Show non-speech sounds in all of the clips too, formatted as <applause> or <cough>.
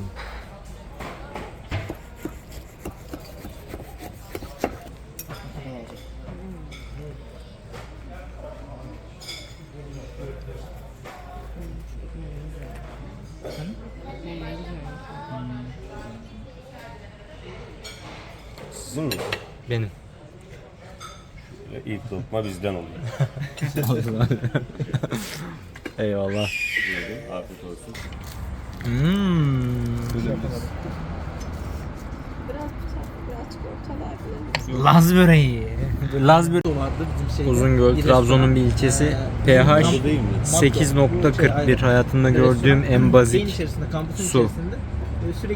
bakalım. Sizin mi? Benim. İlk lokma bizden oluyor. <laughs> Eyvallah. Afiyet olsun. Hmm. Biraz bıçak, var. Laz böreği. <laughs> Laz böreği. vardı bizim şeyde. Uzungöl. Trabzon'un bir ilçesi. pH değil mi? 8.41 hayatımda gördüğüm en bazik su.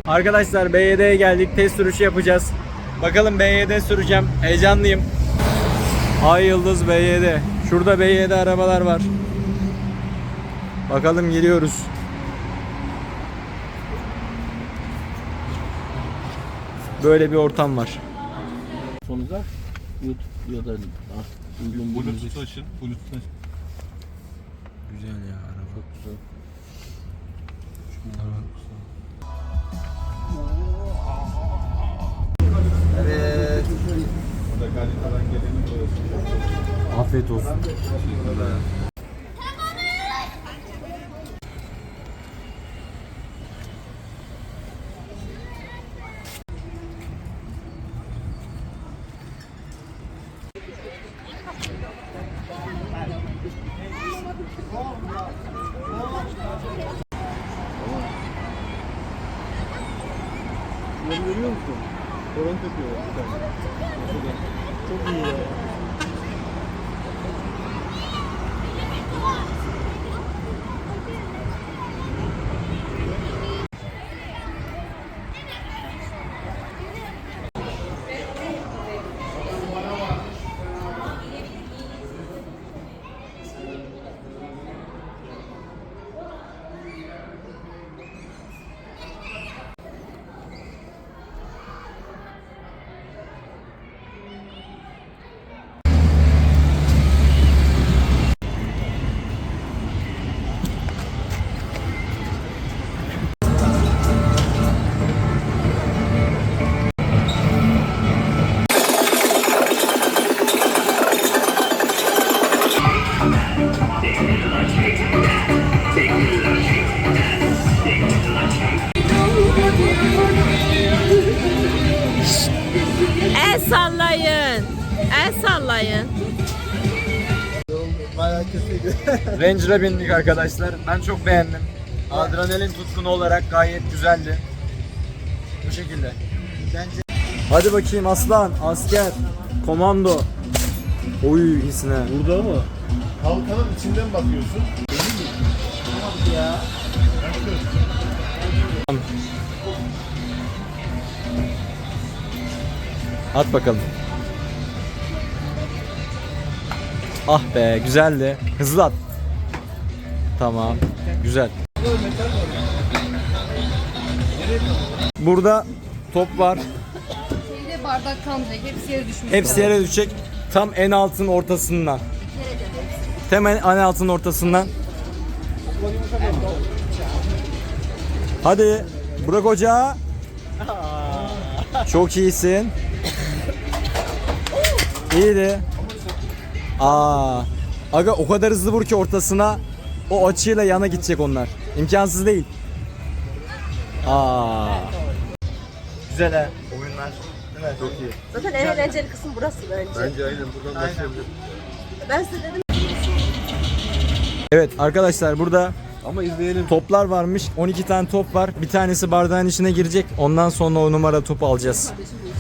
Arkadaşlar BYD'ye geldik. Test sürüşü yapacağız. Bakalım BYD süreceğim. Heyecanlıyım. Ay Yıldız BYD. Şurada BYD arabalar var. Bakalım geliyoruz. Böyle bir ortam var. sonuca YouTube ya da uygun bir müzik. açın. Bluetooth açın. Güzel ya araba. Çok güzel. Evet. Afiyet olsun. Görüyor musun? Horon tepiyor. Çok iyi ya. Ranger'a bindik arkadaşlar. Ben çok beğendim. Adrenalin tutkunu olarak gayet güzeldi. Bu şekilde. Bence Hadi bakayım aslan, asker, komando. Oy iyisin ha. Burada ama halkanın içinden bakıyorsun. ya. At bakalım. Ah be güzeldi. Hızlı at. Tamam. Güzel. Burada top var. Şeyde bardak kalmayacak. Hepsi yere düşmüş. Hepsi yere düşecek. Tam en altın ortasından. Tam en, en altın ortasından. Hadi Burak Hoca. Çok iyisin. İyiydi. Aa. Aga o kadar hızlı vur ki ortasına o açıyla yana gidecek onlar. İmkansız değil. Aa. Güzel ha. Oyunlar. Değil mi? Çok iyi. Zaten en eğlenceli kısım burası bence. Bence aynen buradan başlayabilir. Ben size dedim Evet arkadaşlar burada Ama izleyelim. toplar varmış. 12 tane top var. Bir tanesi bardağın içine girecek. Ondan sonra o numara topu alacağız.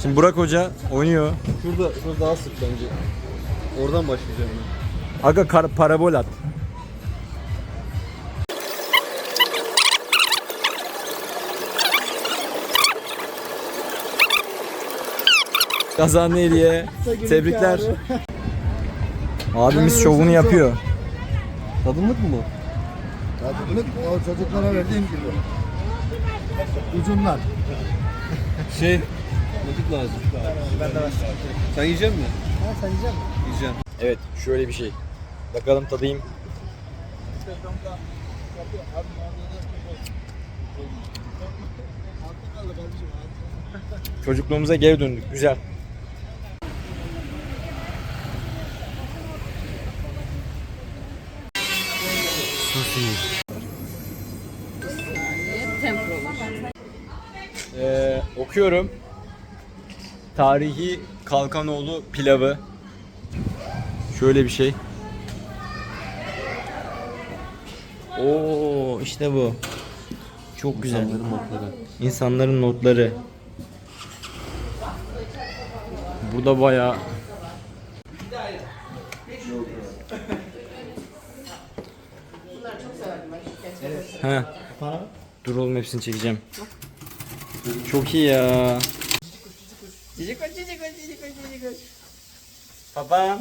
Şimdi Burak Hoca oynuyor. Şurada, şurada daha sık bence. Oradan başlayacağım ben. Aga kar- parabol at. Kazandı hediye. Tebrikler. Abimiz şovunu yapıyor. Tadımlık mı bu? Tadımlık o çocuklara verdiğim gibi. Ucunlar. Şey, nakit lazım. Ben de Sen yiyecek misin? Ha sen yiyecek misin? Evet şöyle bir şey. Bakalım tadayım. Çocukluğumuza geri döndük. Güzel. Tempolu. Ee, okuyorum. Tarihi Kalkanoğlu pilavı. Şöyle bir şey. Oo işte bu. Çok güzel. İnsanların notları. İnsanların notları. Bu da bayağı He. Dur oğlum hepsini çekeceğim. Çok iyi ya. Cici koç, cici koç, cici koç, cici koç. Papa.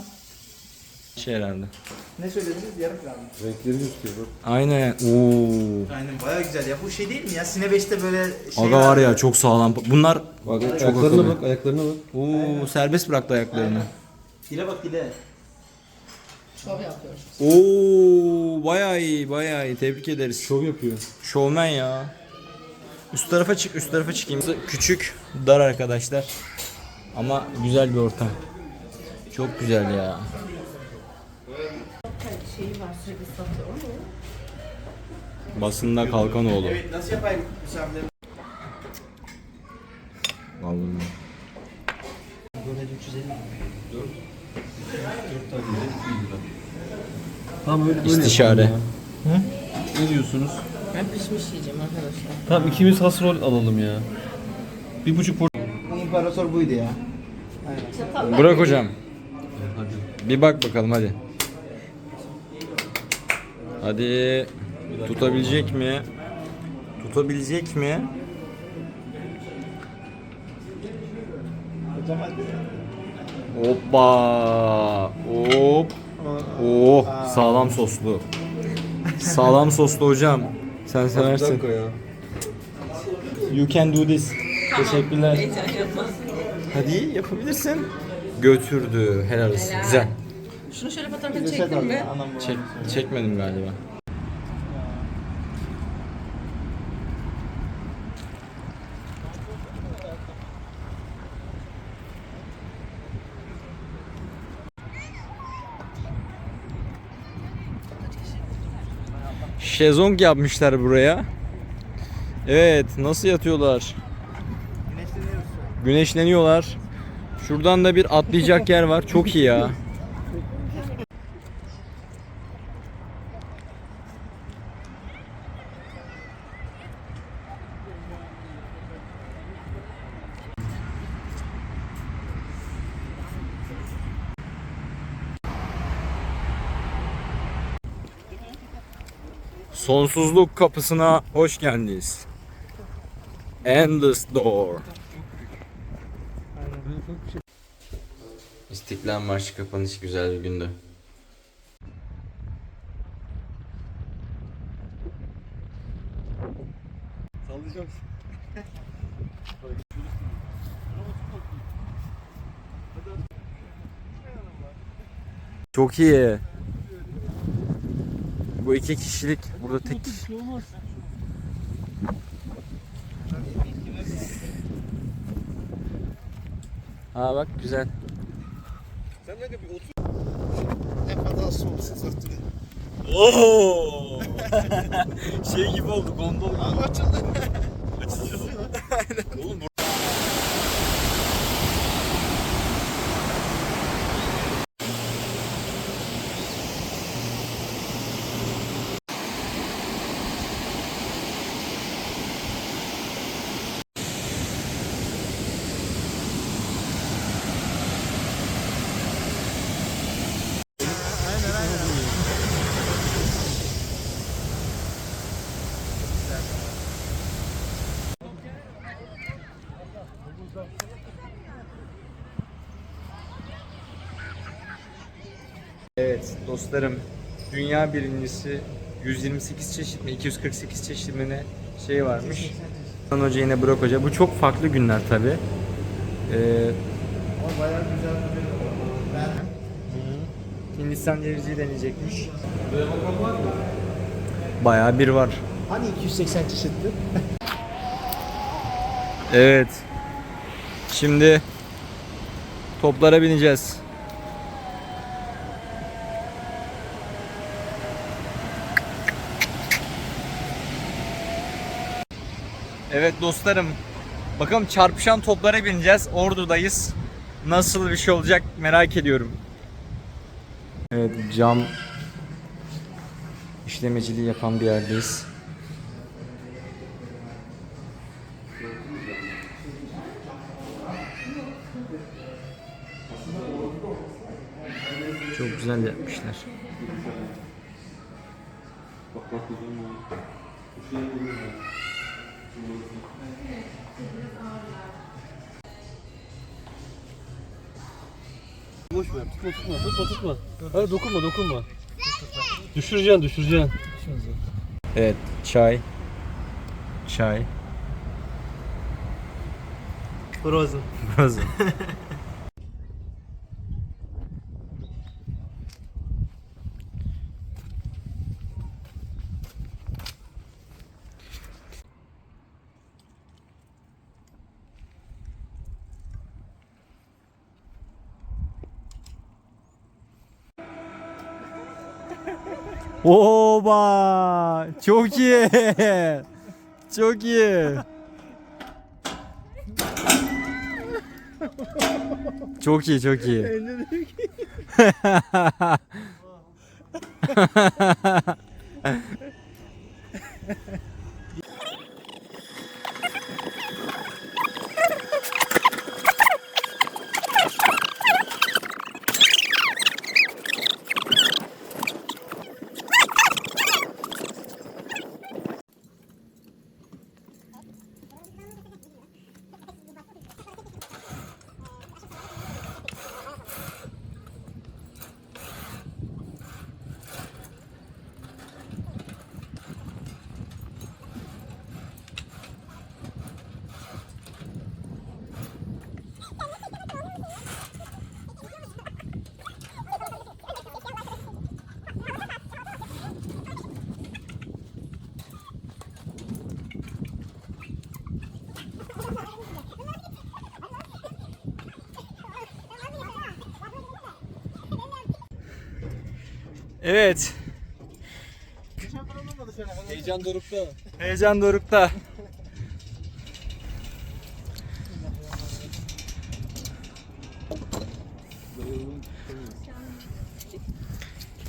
Şey herhalde. Ne söylediniz? Yarım kral mı? Renkleri gözüküyor bak. Aynen. Oo. Aynen baya güzel ya. Bu şey değil mi ya? Sine 5'te böyle şey Aga var ya çok sağlam. Bunlar Bak çok ayaklarına akıllı. bak, ayaklarına bak. Oo serbest bıraktı ayaklarını. Dile bak dile. Şov yapıyoruz. Oo bayağı iyi, bayağı iyi. Tebrik ederiz. Şov yapıyor. Şovmen ya. Üst tarafa çık, üst tarafa çıkayım. Küçük, dar arkadaşlar. Ama güzel bir ortam. Çok güzel ya. Basında Kalkanoğlu. Evet nasıl yapayım misafirlerim? Vallahi. Böyle 350 Tamam öyle böyle İstişare. yapalım ya. Ne diyorsunuz? Ben pişmiş yiyeceğim arkadaşlar. Tamam ikimiz has rol alalım ya. Bir buçuk porsiyon. Bu imparator buydu ya. Burak hocam. Hadi. Bir bak bakalım hadi. Hadi. Tutabilecek mi? Tutabilecek mi? Hoppa. Hop. Oh, sağlam soslu. Sağlam soslu hocam. Sen seversin. You can do this. Teşekkürler. Hadi yapabilirsin. Götürdü. Helal olsun. Güzel. Şunu şöyle fotoğrafını çektin mi? Çek, çekmedim galiba. Şezlong yapmışlar buraya. Evet, nasıl yatıyorlar? Güneşleniyorlar. Şuradan da bir atlayacak yer var. Çok iyi ya. <laughs> Sonsuzluk kapısına hoş geldiniz. Endless Door. İstiklal Marşı kapanışı güzel bir gündü. Sallayacağım. Çok iyi. Bu iki kişilik burada tek. Ha bak güzel. Sen ne bir otur. Ne kadar soğuksuz örtülü. Oo! <laughs> şey gibi oldu gondol gibi. Açıldı. <laughs> Oğlum bu- Evet dostlarım dünya birincisi 128 çeşit mi 248 çeşit mi ne şey varmış. Hasan Hoca yine Burak Hoca. Bu çok farklı günler tabi. Ee, Ama bayağı güzel bir Ben Hindistan cevizi deneyecekmiş. Bayağı bir var. hani 280 çeşitti? Evet. Şimdi toplara bineceğiz. Evet dostlarım. Bakalım çarpışan toplara bineceğiz. Ordu'dayız. Nasıl bir şey olacak merak ediyorum. Evet cam işlemeciliği yapan bir yerdeyiz. Çok güzel yapmışlar. Boş ver. Tutma tutma tutma tutma. Hayır dokunma dokunma. Düşüreceksin düşüreceksin. Evet çay. Çay. Frozen. Frozen. <laughs> Oba! Çok iyi. Çok iyi. Çok iyi, çok iyi. Evet. Heyecan dorukta. Heyecan dorukta.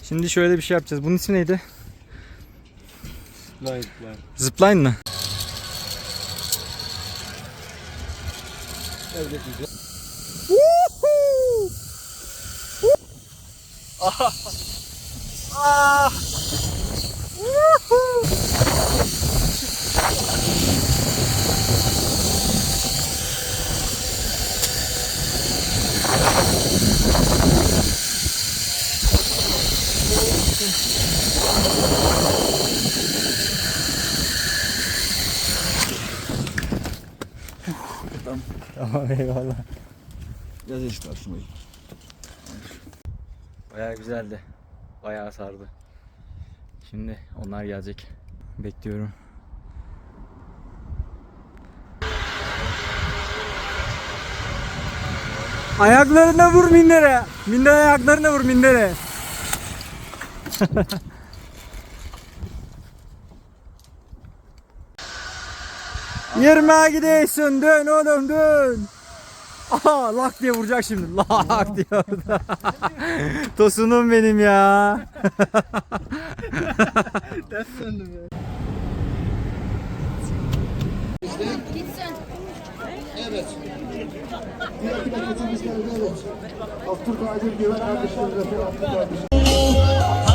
Şimdi şöyle bir şey yapacağız. Bunun ismi neydi? Line line. Zipline mı? Tamam eyvallah. Yaz işte aslında. Bayağı güzeldi. Bayağı sardı. Şimdi onlar gelecek. Bekliyorum. Ayaklarına vur mindere. Mindere ayaklarına vur mindere. <laughs> Yirmiye gidiyorsun dön oğlum dön. Aha lak diye vuracak şimdi. Lak diye orada. <laughs> Tosunum benim ya. <laughs> Abdülkadir Güven kardeşlerimize Abdülkadir.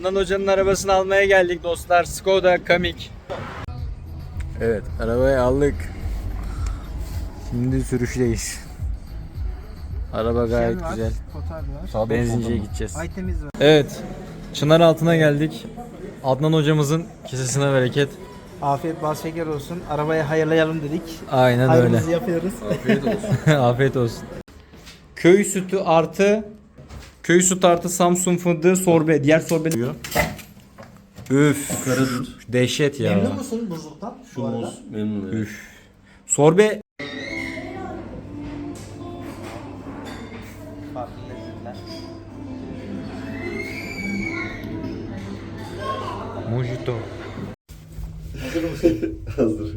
Adnan Hoca'nın arabasını almaya geldik dostlar. Skoda Kamik. Evet, arabayı aldık. Şimdi sürüşteyiz. Araba gayet güzel. Fotoğraf var. Benzinciye gideceğiz. Var. Evet, Çınar altına geldik. Adnan hocamızın kesesine bereket. Afiyet bal şeker olsun. Arabaya hayırlayalım dedik. Aynen öyle. Hayrımızı yapıyoruz. Afiyet olsun. <laughs> Köy sütü artı köy sütü artı Samsun fındığı sorbe. Diğer sorbe diyor. Üf. Dehşet ya. Memnun musun buzluktan? Şu muz memnun. evet. Üf. Sorbe Farklı lezzetler. Mojito. Hazır. <laughs>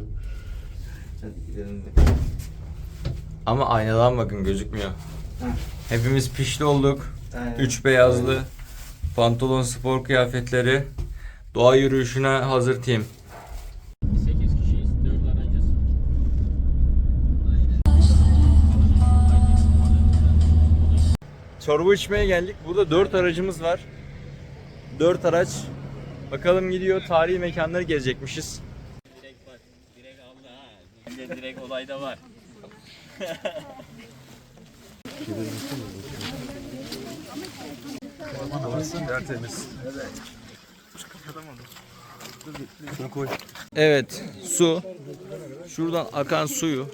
Ama aynadan bakın gözükmüyor. Hepimiz pişli olduk. Aynen. Üç beyazlı. Pantolon spor kıyafetleri. Doğa yürüyüşüne hazır team. 8 kişiyiz, 4 aracız. Çorba içmeye geldik. Burada dört aracımız var. Dört araç. Bakalım gidiyor. Tarihi mekanları gezecekmişiz. Direkt bak, direkt aldı ha. Bence direkt olayda var. <laughs> Evet, su. Şuradan akan suyu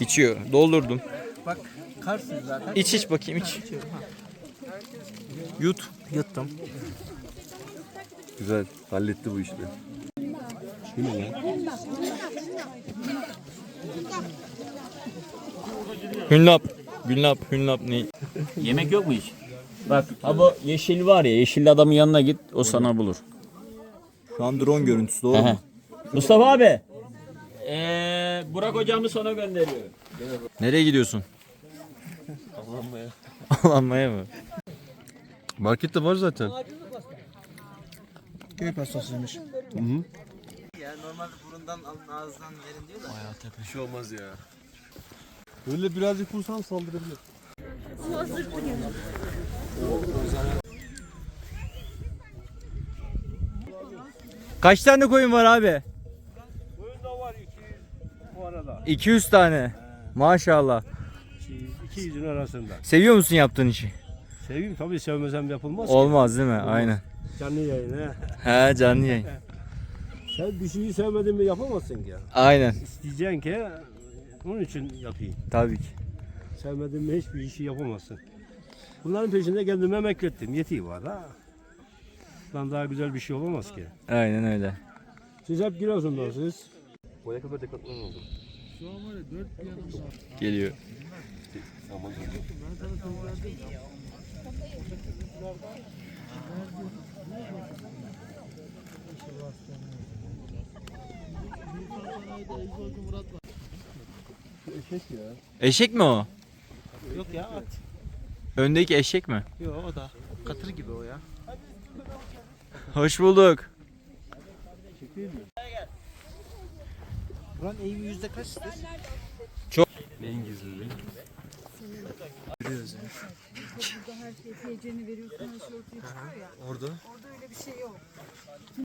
içiyor. Doldurdum. Bak karsın zaten. İç iç bakayım iç. Yut. Yuttum. Güzel. Halletti bu işi. Hünlap. Gülnap, hünlap ne? Yemek yok mu hiç? Bak ha bu yeşil var ya, yeşilli adamın yanına git, o sana bulur. Şu an drone görüntüsü doğru mu? Mustafa abi. Ee, Burak hocamı sana gönderiyorum. Nereye gidiyorsun? Avlanmaya. Avlanmaya mı? Markette var zaten. Köy pastasıymış. Hı hı. Ya normalde burundan alın ağızdan verin diyor da. Bir şey olmaz ya. Öyle birazcık vursam saldırabilir. Kaç tane koyun var abi? Koyun da var 200 bu arada. 200 tane. Maşallah. 200'ün arasında. Seviyor musun yaptığın işi? Sevgim tabii sevmesem yapılmaz ki. Olmaz değil mi? Aynen. Canlı yayın he. He canlı yayın. Sen bir şeyi sevmedin mi yapamazsın ki. Aynen. İsteyeceksin ki onun için yapayım. Tabii ki. Sevmedin mi hiçbir işi yapamazsın. Bunların peşinde kendimi emeklettim. Yetiği var ha. Bundan daha güzel bir şey olamaz ki. Aynen öyle. Siz hep Giresun'dansınız. Boya kadar dikkatli olun. Geliyor. Eşek ya. Eşek mi o? Yok ya at. Öndeki eşek mi? Yok o da. Katır gibi o ya. Hoş bulduk. Buranın eğimi yüzde kaçtır? Neyin gizliliği? Burada herkes yiyeceğini veriyorsun, her şey ortaya çıkıyor ya. Orada. Orada öyle bir şey yok.